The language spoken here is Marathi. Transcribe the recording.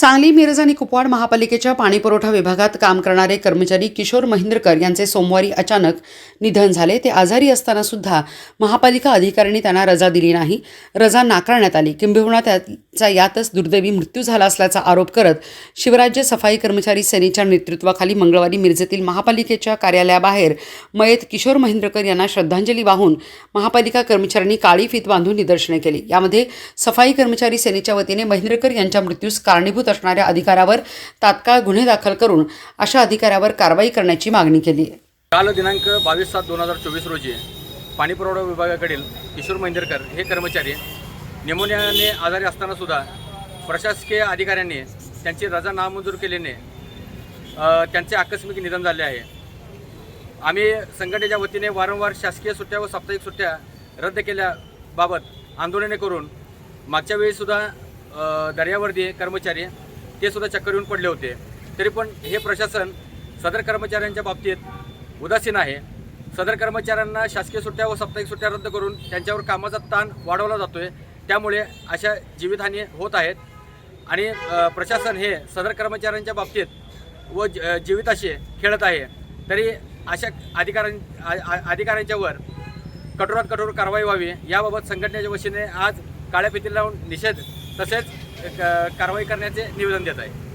सांगली मिरज आणि कुपवाड महापालिकेच्या पाणीपुरवठा विभागात काम करणारे कर्मचारी किशोर महिंद्रकर यांचे सोमवारी अचानक निधन झाले. ते आजारी असताना सुद्धा महापालिका अधिकाऱ्यांनी त्यांना रजा दिली नाही. रजा नाकारण्यात आली. किंबहुना त्याचा यातच दुर्दैवी मृत्यू झाला असल्याचा आरोप करत शिवराज्य सफाई कर्मचारी सेनेच्या नेतृत्वाखाली मंगळवारी मिरजेतील महापालिकेच्या कार्यालयाबाहेर मयत किशोर महिंद्रकर यांना श्रद्धांजली वाहून महापालिका कर्मचाऱ्यांनी काळी फीत बांधून निदर्शने केली. यामध्ये सफाई कर्मचारी सेनेच्या वतीने महिंद्रकर यांच्या मृत्यूस कारणीभूत असणाऱ्या अधिकाऱ्यावर तात्काळ गुन्हे दाखल करून अशा अधिकाऱ्यावर कारवाई करण्याची मागणी केली. काल दिनांक बावीस सात दोन हजार चोवीस रोजी पाणीपुरवठा विभागाकडील किशोर महिंदरकर हे कर्मचारी निमोनियाने आजारी असताना सुद्धा प्रशासकीय अधिकाऱ्यांनी त्यांची रजा नामंजूर केल्याने त्यांचे आकस्मिक निधन झाले आहे. आम्ही संघटनेच्या वतीने वारंवार शासकीय सुट्ट्या व साप्ताहिक सुट्ट्या रद्द केल्याबाबत आंदोलने करून मागच्या वेळीसुद्धा दर्यावर्दी कर्मचारी ते सुद्धा चक्कर येऊन पडले होते. तरी पण हे प्रशासन सदर कर्मचाऱ्यांच्या बाबतीत उदासीन आहे. सदर कर्मचाऱ्यांना शासकीय सुट्ट्या व साप्ताहिक सुट्ट्या रद्द करून त्यांच्यावर कामाचा ताण वाढवला जातोय. त्यामुळे अशा जीवितहानी होत आहेत. आणि प्रशासन हे सदर कर्मचाऱ्यांच्या बाबतीत व ज- जीविताशी खेळत आहे. तरी अशा अधिकाऱ्यां अधिकाऱ्यांच्यावर कठोरात कठोर कारवाई व्हावी याबाबत संघटनेच्या वतीने आज काळ्या फिती लावून निषेध तसेच कारवाई करण्याचे निवेदन देत आहे.